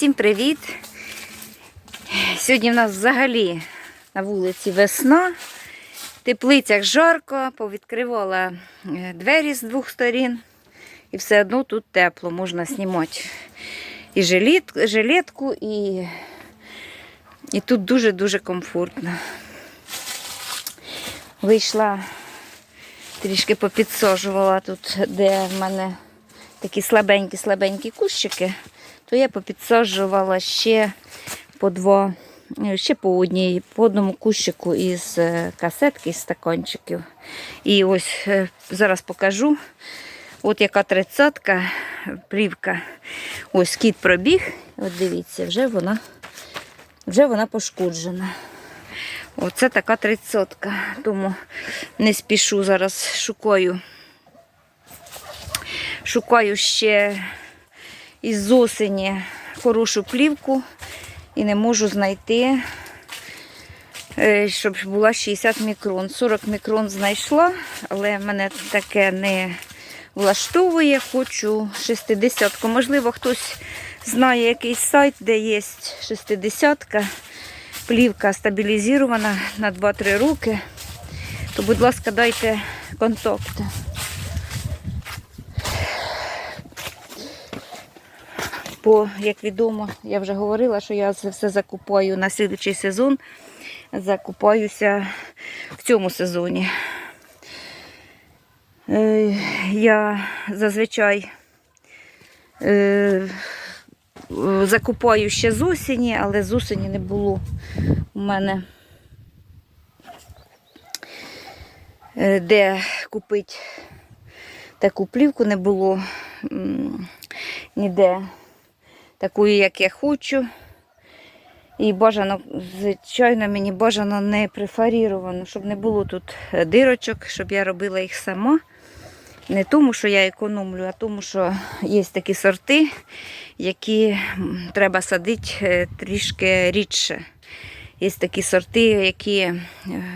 Всім привіт! Сьогодні в нас взагалі на вулиці весна, в теплицях жарко, повідкривала е, двері з двох сторін. І все одно тут тепло, можна знімати і жилет, жилетку, і, і тут дуже-дуже комфортно. Вийшла, трішки попідсожувала тут, де в мене такі слабенькі-слабенькі кущики, то я попідсаджувала ще по два, е, ще по одній, по одному кущику із е, касетки, із стаканчиків. І ось е, зараз покажу. От яка тридцятка плівка. Ось кіт пробіг. От дивіться, вже вона, вже вона пошкоджена. Оце така тридцятка. Тому не спішу зараз шукаю. Шукаю ще із осені хорошу плівку і не можу знайти, е, щоб була 60 мікрон. 40 мікрон знайшла, але мене таке не влаштовує. Хочу 60. Можливо, хтось знає якийсь сайт, де є 60. Плівка стабілізована на 2-3 роки. То, будь ласка, дайте контакти. Бо, як відомо, я вже говорила, що я все закупаю на слідчий сезон. Закупаюся в цьому сезоні. Е, Я зазвичай е, закупаю ще з осені, але з осені не було у мене е, де купити таку плівку, не було ніде такої, як я хочу. І бажано, звичайно, мені бажано не префаріровано, щоб не було тут дирочок, щоб я робила їх сама. Не тому, що я економлю, а тому, що є такі сорти, які треба садити е, трішки рідше. Є такі сорти, які, е,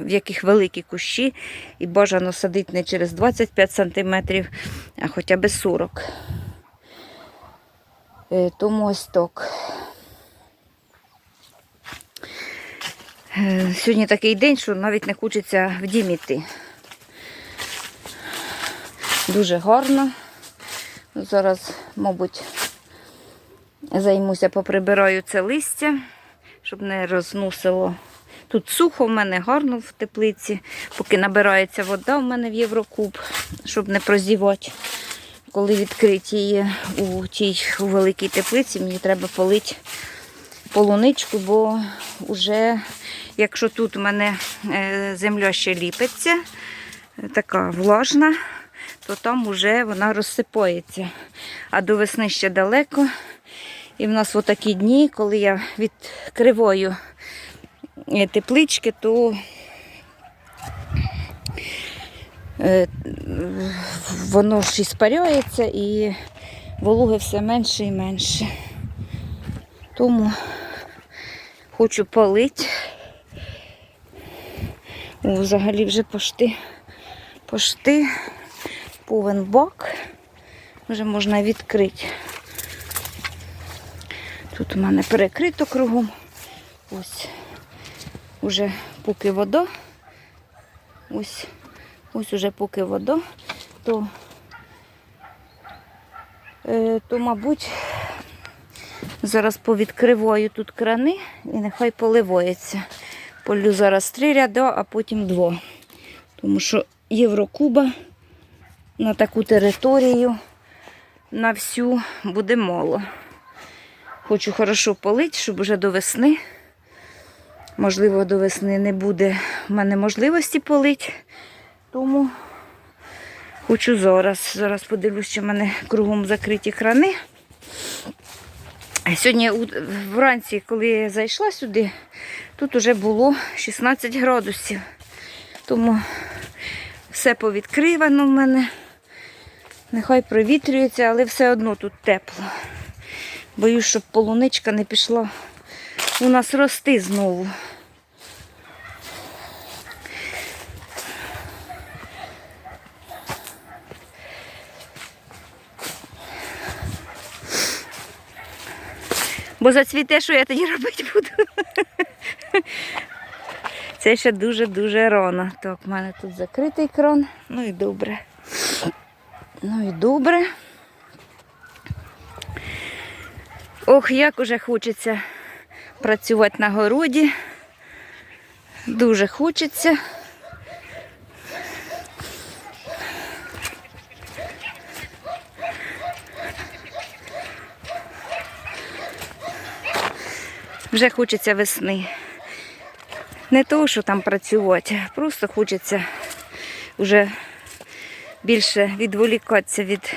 в яких великі кущі, і бажано садити не через 25 см, а хоча б 40 Е, Тому ось так. Е, Сьогодні такий день, що навіть не хочеться в дім іти. Дуже гарно. Зараз, мабуть, займуся, поприбираю це листя, щоб не розносило. Тут сухо в мене гарно в теплиці, поки набирається вода в мене в Єврокуб, щоб не прозівати. Коли відкриті у тій у великій теплиці, мені треба полити полуничку, бо вже, якщо тут у мене е, земля ще ліпиться, така влажна, то там вже вона розсипається. А до весни ще далеко. І в нас отакі дні, коли я відкриваю е, теплички, то е, воно ж іспаряється і вологи все менше і менше. Тому хочу полити. О, взагалі вже пошти, пошти повен бак. Вже можна відкрити. Тут у мене перекрито кругом. Ось уже поки вода. Ось, ось уже поки вода, то, е, то мабуть, зараз повідкриваю тут крани і нехай поливається. Полю зараз три ряда, а потім два. Тому що Єврокуба на таку територію на всю буде мало. Хочу хорошо полити, щоб вже до весни. Можливо, до весни не буде в мене можливості полити. Тому хочу зараз. Зараз подивлюсь, що в мене кругом закриті крани. Сьогодні вранці, коли я зайшла сюди, тут вже було 16 градусів. Тому все повідкривано в мене. Нехай провітрюється, але все одно тут тепло. Боюсь, щоб полуничка не пішла у нас рости знову. Бо зацвіте, що я тоді робити буду. Це ще дуже-дуже рано. Так, в мене тут закритий кран. Ну і добре. Ну і добре. Ох, як уже хочеться працювати на городі. Дуже хочеться. Вже хочеться весни. Не того, що там працювати, просто хочеться вже більше відволікатися від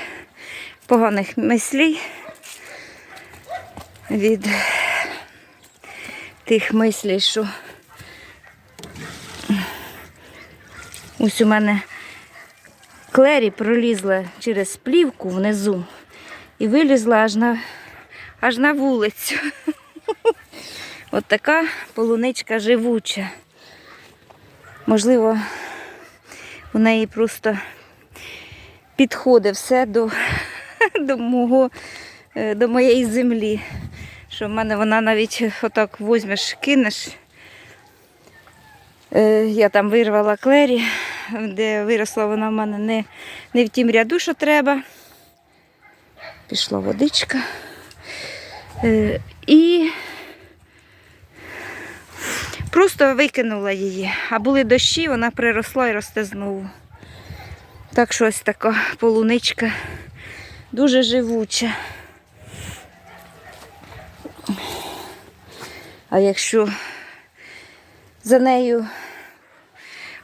поганих мислів, від тих мислей, що ось у мене клері пролізла через плівку внизу і вилізла аж на, аж на вулицю. От така полуничка живуча. Можливо, у неї просто підходить все до, до, мого, е, до моєї землі. Що в мене вона навіть отак возьмеш, кинеш. Е, Я там вирвала клері, де виросла вона в мене не, не в тім ряду, що треба. Пішла водичка. Е, І просто викинула її. А були дощі, вона приросла і росте знову. Так що ось така полуничка дуже живуча. А якщо за нею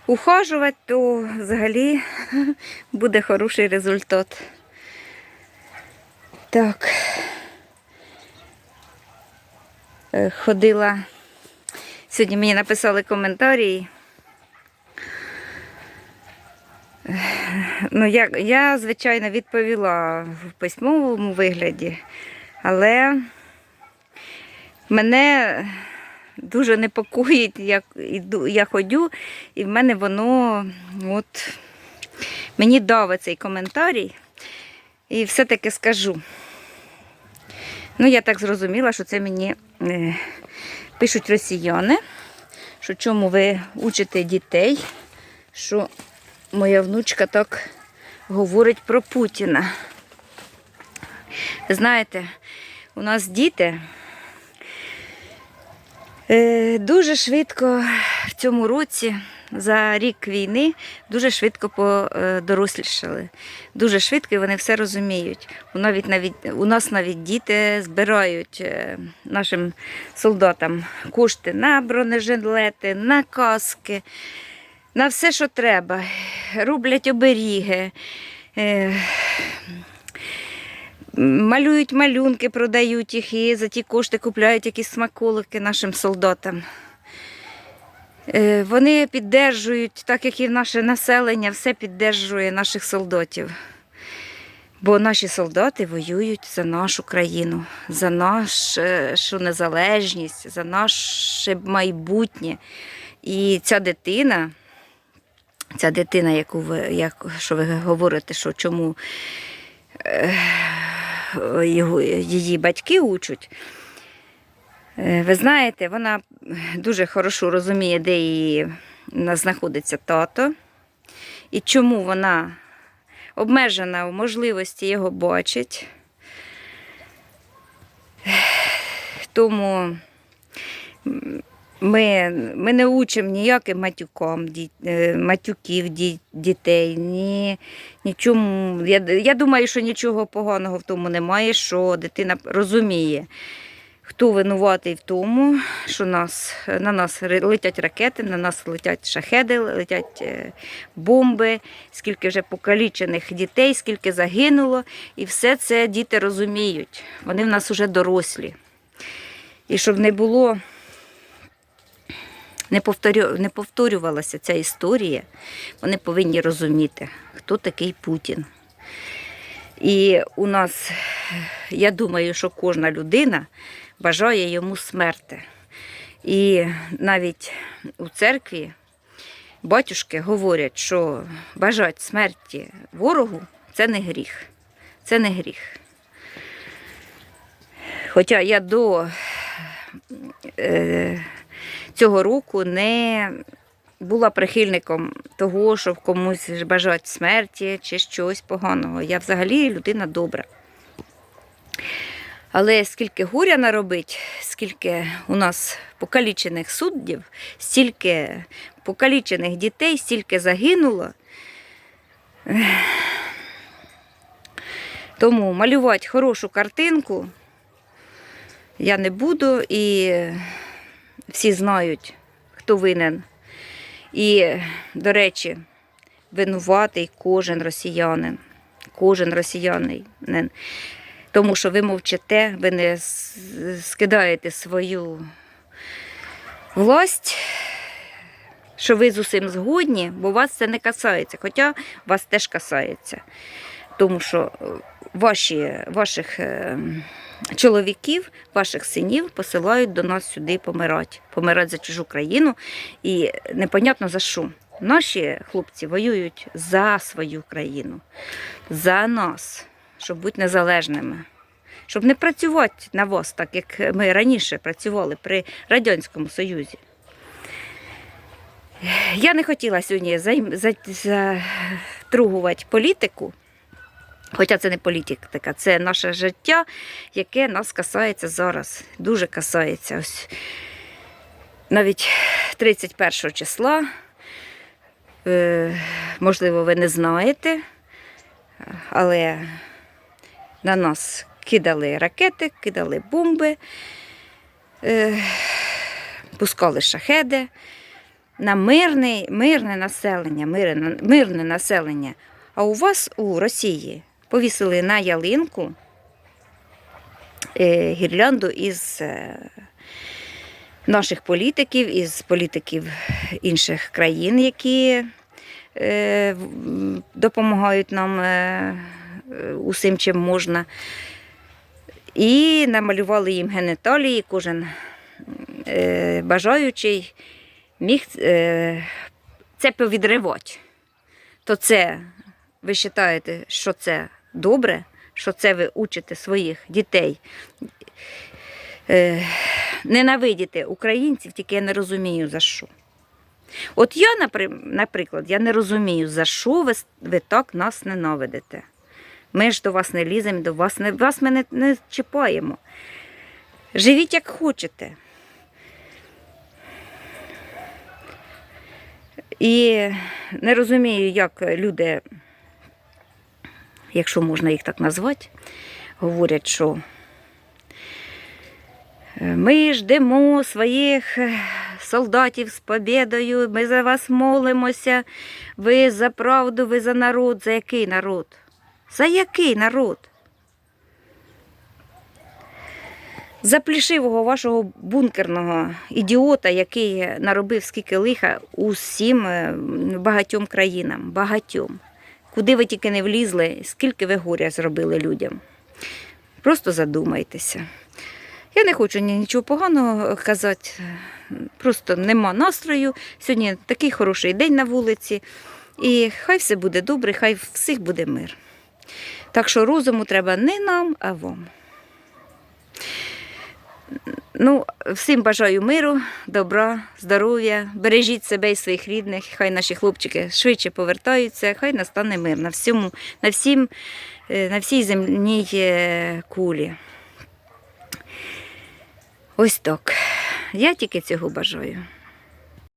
ухажувати, то взагалі буде хороший результат. Так. Е, Ходила. Сьогодні мені написали коментарі. Ну, я, я, звичайно, відповіла в письмовому вигляді, але мене дуже непокоїть, як іду, я ходю, і в мене воно от мені давить цей коментарій. І все-таки скажу. Ну, я так зрозуміла, що це мені е, пишуть росіяни, що чому ви учите дітей, що моя внучка так говорить про Путіна. Знаєте, у нас діти е, дуже швидко в цьому році, за рік війни, дуже швидко подорослішали. Дуже швидко і вони все розуміють. Навіть, навіть, у нас навіть діти збирають е, нашим солдатам кошти на бронежилети, на каски, на все, що треба. Роблять оберіги. е, Малюють малюнки, продають їх і за ті кошти купляють якісь смаколики нашим солдатам. Е, Вони піддержують, так як і наше населення, все піддержує наших солдатів. Бо наші солдати воюють за нашу країну, за нашу незалежність, за наше майбутнє. І ця дитина, ця дитина, яку ви, як, що ви говорите, що чому е, його, її батьки учать, Е, Ви знаєте, вона дуже хорошо розуміє, де її знаходиться тато, і чому вона обмежена в можливості його бачити. Тому ми, ми не учимо ніяким матюкам, е, матюків дітей, ні, нічому. Я, я думаю, що нічого поганого в тому немає, що дитина розуміє. Хто винуватий в тому, що нас, на нас летять ракети, на нас летять шахеди, летять е, бомби, скільки вже покалічених дітей, скільки загинуло. І все це діти розуміють. Вони в нас вже дорослі. І щоб не було, не, повторю, не повторювалася ця історія, вони повинні розуміти, хто такий Путін. І у нас, я думаю, що кожна людина бажає йому смерти. І навіть у церкві батюшки говорять, що бажати смерті ворогу це не гріх. Це не гріх. Хоча я до е, цього року не була прихильником того, щоб комусь бажати смерті чи щось поганого. Я взагалі людина добра. Але скільки горя наробить, скільки у нас покалічених суддів, стільки покалічених дітей, стільки загинуло. Тому малювати хорошу картинку я не буду, і всі знають, хто винен. І, до речі, винуватий кожен росіянин. Кожен росіянин. Тому що ви мовчите, ви не скидаєте свою власть, що ви з усім згодні, бо вас це не касається, хоча вас теж касається. Тому що е, ваші, ваших е, чоловіків, ваших синів посилають до нас сюди помирати, помирати за чужу країну. І непонятно за що. Наші хлопці воюють за свою країну, за нас, щоб бути незалежними, щоб не працювати на вас, так як ми раніше працювали при Радянському Союзі. Я не хотіла сьогодні затругувати політику, хоча це не політика, це наше життя, яке нас касається зараз. Дуже касається. Ось навіть 31 числа, е, можливо, ви не знаєте, але на нас кидали ракети, кидали бомби, е, пускали шахеди на мирне, мирне населення, мирне, мирне населення. А у вас у Росії повісили на ялинку е, гірлянду із е, наших політиків, із політиків інших країн, які допомагають нам усім, чим можна. І намалювали їм генеталії, кожен е, бажаючий міг е, це повідривати. То це ви вважаєте, що це добре, що це ви учите своїх дітей. Е, ненавидіти українців, тільки я не розумію за що. От я, наприклад, я не розумію, за що ви, ви так нас ненавидите. Ми ж до вас не ліземо, до вас не, вас ми не, не чіпаємо. Живіть як хочете. І не розумію, як люди, якщо можна їх так назвати, говорять, що е, ми ждемо своїх е, солдатів з побідою, ми за вас молимося, ви за правду, ви за народ. За який народ? За який народ? За плішивого вашого бункерного ідіота, який наробив скільки лиха усім е, багатьом країнам, багатьом. Куди ви тільки не влізли, скільки ви горя зробили людям. Просто задумайтеся. Я не хочу нічого поганого казати, просто нема настрою. Сьогодні такий хороший день на вулиці. І хай все буде добре, хай всіх буде мир. Так що розуму треба не нам, а вам. Ну, всім бажаю миру, добра, здоров'я. Бережіть себе і своїх рідних. Хай наші хлопчики швидше повертаються, хай настане мир на всьому, на всім, е, на всій земній е, кулі. Ось так. Я тільки цього бажаю.